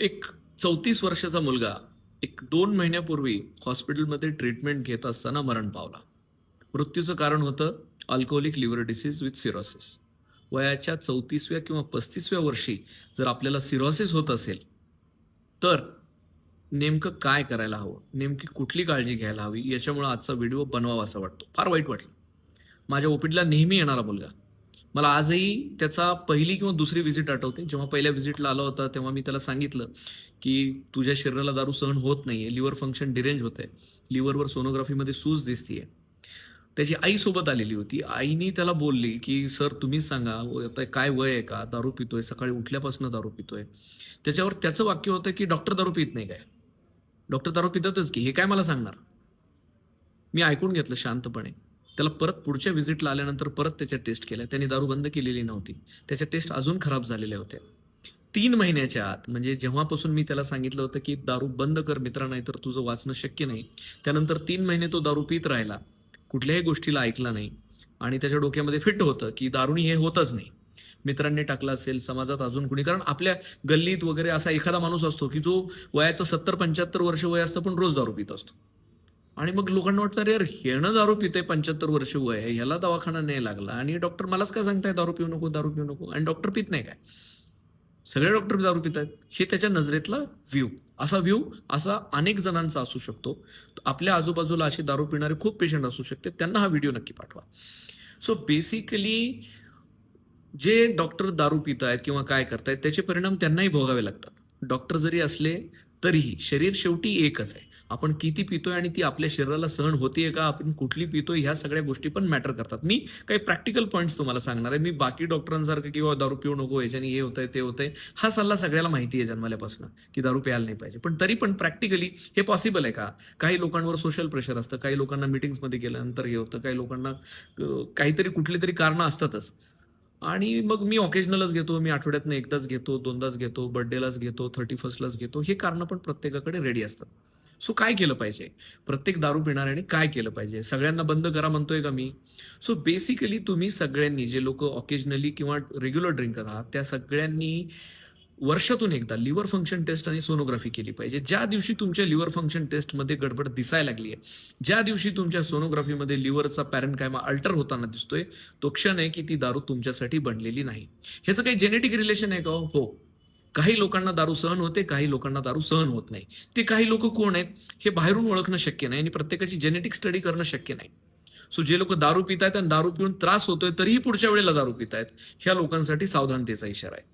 एक चौतीस वर्षाचा मुलगा एक दोन महिन्यापूर्वी हॉस्पिटलमध्ये ट्रीटमेंट घेत असताना मरण पावला. मृत्यूचं कारण होतं alcoholic liver disease with cirrhosis. वयाच्या चौतीसव्या किंवा पस्तीसव्या वर्षी जर आपल्याला सिरोसिस होत असेल तर नेमकं काय करायला हवं? नेमकी कुठली काळजी घ्यायला हवी? याच्यामुळे आजचा व्हिडिओ बनवावा असा वाटतो. फार वाईट वाटलं. माझ्या ओपीडीला नेहमी येणारा मुलगा. मला आजही त्याचा पहिली किंवा दुसरी व्हिजिट आठवते. जेव्हा पहिल्या व्हिजिटला आला होता तेव्हा मी त्याला सांगितलं की तुझ्या शरीराला दारू सहन होत नाहीये लिव्हर फंक्शन डिरेंज होत आहे लिव्हरवर सोनोग्राफीमध्ये सूज दिसतीये. त्याची आई सोबत आलेली होती. आईनी त्याला बोलली की सर तुम्हीच सांगा आता काय वय आहे का? दारू पितोय सकाळी उठल्यापासून दारू पितोय. त्याच्यावर त्याचं वाक्य होतं की डॉक्टर दारू पित नाही काय? डॉक्टर दारू पितातच की? हे काय मला सांगणार? मी ऐकून घेतलं शांतपणे. त्याला परत पुढच्या व्हिजिटला आल्यानंतर परत त्याच्या टेस्ट केल्या. त्यांनी दारू बंद केलेली नव्हती. त्याच्या टेस्ट अजून खराब झालेल्या होत्या. तीन महिन्याच्या आत म्हणजे जेव्हापासून मी त्याला सांगितलं होतं की दारू बंद कर मित्रा नाही तर तुझं वाचणं शक्य नाही त्यानंतर तीन महिने तो दारू पित राहिला. कुठल्याही गोष्टीला ऐकला नाही. आणि त्याच्या डोक्यामध्ये फिट होतं की दारुणी हे होतच नाही. मित्रांनी टाकलं असेल समाजात अजून कुणी. कारण आपल्या गल्लीत वगैरे असा एखादा माणूस असतो की जो वयाचं सत्तर पंच्याहत्तर वर्ष वय असतं पण रोज दारू पित असतो. आणि मग लोकांना वाटतं अरे यार हेणं दारू पिते पंच्याहत्तर वर्ष वय आहे ह्याला दवाखाना नाही लागला. आणि डॉक्टर मलाच काय सांगताय दारू पिऊ नको दारू पिऊ नको. आणि डॉक्टर पित नाही काय? सगळे डॉक्टर दारू पित आहेत. हे त्याच्या नजरेतला व्ह्यू असा व्ह्यू असा अनेक जणांचा असू शकतो. आपल्या आजूबाजूला असे दारू पिणारे खूप पेशंट असू शकते. त्यांना हा व्हिडिओ नक्की पाठवा. सो बेसिकली जे डॉक्टर दारू पित आहेत किंवा काय करतायत त्याचे परिणाम त्यांनाही भोगावे लागतात. डॉक्टर जरी असले तरीही शरीर शेवटी एकच आहे. आपण किती पितोय आणि ती आपल्या शरीराला सहन होतीये का? आपण कुठली पितोय? ह्या सगळ्या गोष्टी पण मॅटर करतात. मी काही प्रॅक्टिकल पॉईंट्स तुम्हाला सांगणार आहे. मी बाकी डॉक्टरांसारखं किंवा दारू पिऊ नको याच्याने हे होतंय ते होतंय. हा सल्ला सगळ्याला माहिती आहे जन्मल्यापासून की दारू प्यायला नाही पाहिजे. पण तरी पण प्रॅक्टिकली हे पॉसिबल आहे का? काही लोकांवर सोशल प्रेशर असतं. काही लोकांना मिटिंग्समध्ये गेल्यानंतर हे होतं. काही लोकांना काहीतरी कुठली तरी कारणं असतातच. आणि मग मी ऑकेजनलच घेतो. मी आठवड्यातनं एकदाच घेतो दोनदाच घेतो बर्थडेलाच घेतो थर्टी फर्स्टलाच घेतो. हे कारणं पण प्रत्येकाकडे रेडी असतात. सो काय केलं पाहिजे? प्रत्येक दारू पिणाऱ्याने काय केलं पाहिजे? सगळ्यांना बंद करा म्हणतोय का मी? सो बेसिकली तुम्ही सगळ्यांनी जे लोक ऑकेजनली किंवा रेग्युलर ड्रिंकर आहात त्या सगळ्यांनी वर्षातून एकदा लिव्हर फंक्शन टेस्ट आणि सोनोग्राफी केली पाहिजे. ज्या दिवशी तुमच्या लिव्हर फंक्शन टेस्टमध्ये गडबड दिसायला लागली आहे ज्या दिवशी तुमच्या सोनोग्राफीमध्ये लिव्हरचा पॅरेंकायमा अल्टर होताना दिसतोय तो क्षण आहे की ती दारू तुमच्यासाठी बनलेली नाही. ह्याचं काही जेनेटिक रिलेशन आहे का हो? हो. काही लोकांना दारू सहन होते काही लोकांना दारू सहन होत नाही. ते काही लोक कोण आहेत हे बाहेरून ओळखणं शक्य नाही आणि प्रत्येकाची जेनेटिक स्टडी करणं शक्य नाही. सो जे लोक दारू पित आहेत आणि दारू पिऊन त्रास होतोय तरीही पुढच्या वेळेला दारू पित आहेत ह्या लोकांसाठी सावधानतेचा इशारा आहे.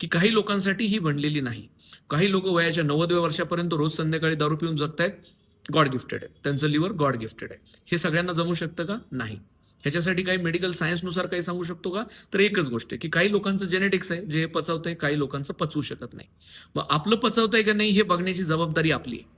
की काही लोकांसाठी ही बनलेली नाही. काही लोक वयाच्या नव्वदव्या वर्षापर्यंत रोज संध्याकाळी दारू पिऊन जगतायत गॉड गिफ्टेड आहे त्यांचं लिव्हर गॉड गिफ्टेड आहे. हे सगळ्यांना जमू शकतं का? नाही. ह्याच्यासाठी काही मेडिकल सायन्सनुसार काही सांगू शकतो का? तर एकच गोष्ट आहे की काही लोकांचं जेनेटिक्स आहे जे पचवतंय काही लोकांचं पचवू शकत नाही. मग आपलं पचवतंय का नाही हे बघण्याची जबाबदारी आपली आहे.